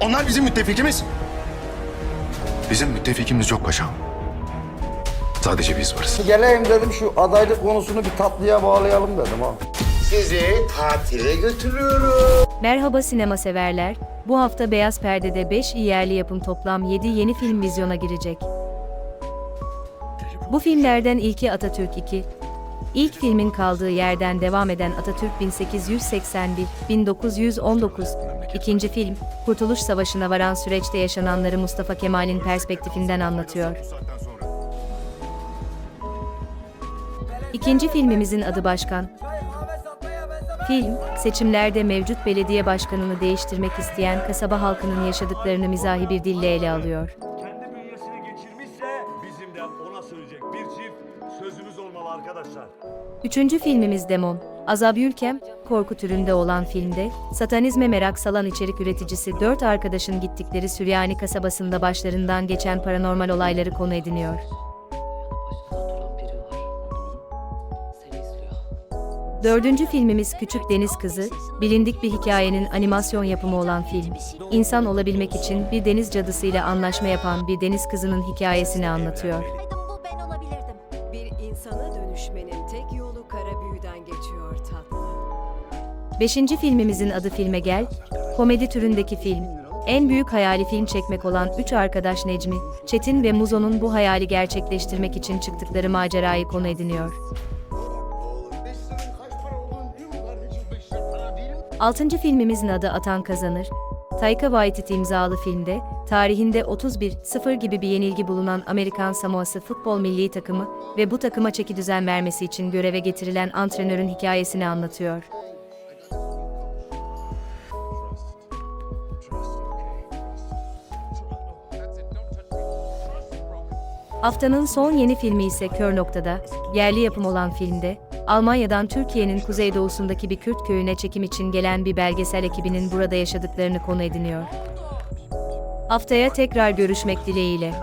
Onlar bizim müttefikimiz. Bizim müttefikimiz yok paşam. Sadece biz varız. Geleyim dedim şu adaylık konusunu bir tatlıya bağlayalım dedim ha. Sizi tatile götürüyorum. Merhaba sinema severler. Bu hafta Beyaz Perde'de 5 yerli yapım toplam 7 yeni film vizyona girecek. Bu filmlerden ilki Atatürk 2. İlk filmin kaldığı yerden devam eden Atatürk 1881-1919. İkinci film, Kurtuluş Savaşı'na varan süreçte yaşananları Mustafa Kemal'in perspektifinden anlatıyor. İkinci filmimizin adı Başkan. Film, seçimlerde mevcut belediye başkanını değiştirmek isteyen kasaba halkının yaşadıklarını mizahi bir dille ele alıyor. kendi bünyesine geçirmişse bizim de ona söyleyecek bir çift sözümüz olmalı arkadaşlar. Üçüncü filmimiz Demon. Azab Ülkem, korku türünde olan filmde, satanizme merak salan içerik üreticisi dört arkadaşın gittikleri Süryani kasabasında başlarından geçen paranormal olayları konu ediniyor. Dördüncü filmimiz Küçük Deniz Kızı, bilindik bir hikayenin animasyon yapımı olan film. İnsan olabilmek için bir deniz cadısıyla anlaşma yapan bir deniz kızının hikayesini anlatıyor. Bir insana dönüşmenin Beşinci filmimizin adı Filme Gel, komedi türündeki film. En büyük hayali film çekmek olan üç arkadaş Necmi, Çetin ve Muzo'nun bu hayali gerçekleştirmek için çıktıkları macerayı konu ediniyor. Altıncı filmimizin adı Atan Kazanır. Taika Waititi imzalı filmde, tarihinde 31-0 gibi bir yenilgi bulunan Amerikan Samoası futbol milli takımı ve bu takıma çeki düzen vermesi için göreve getirilen antrenörün hikayesini anlatıyor. Haftanın son yeni filmi ise Kör Nokta'da, yerli yapım olan filmde, Almanya'dan Türkiye'nin kuzeydoğusundaki bir Kürt köyüne çekim için gelen bir belgesel ekibinin burada yaşadıklarını konu ediniyor. Haftaya tekrar görüşmek dileğiyle.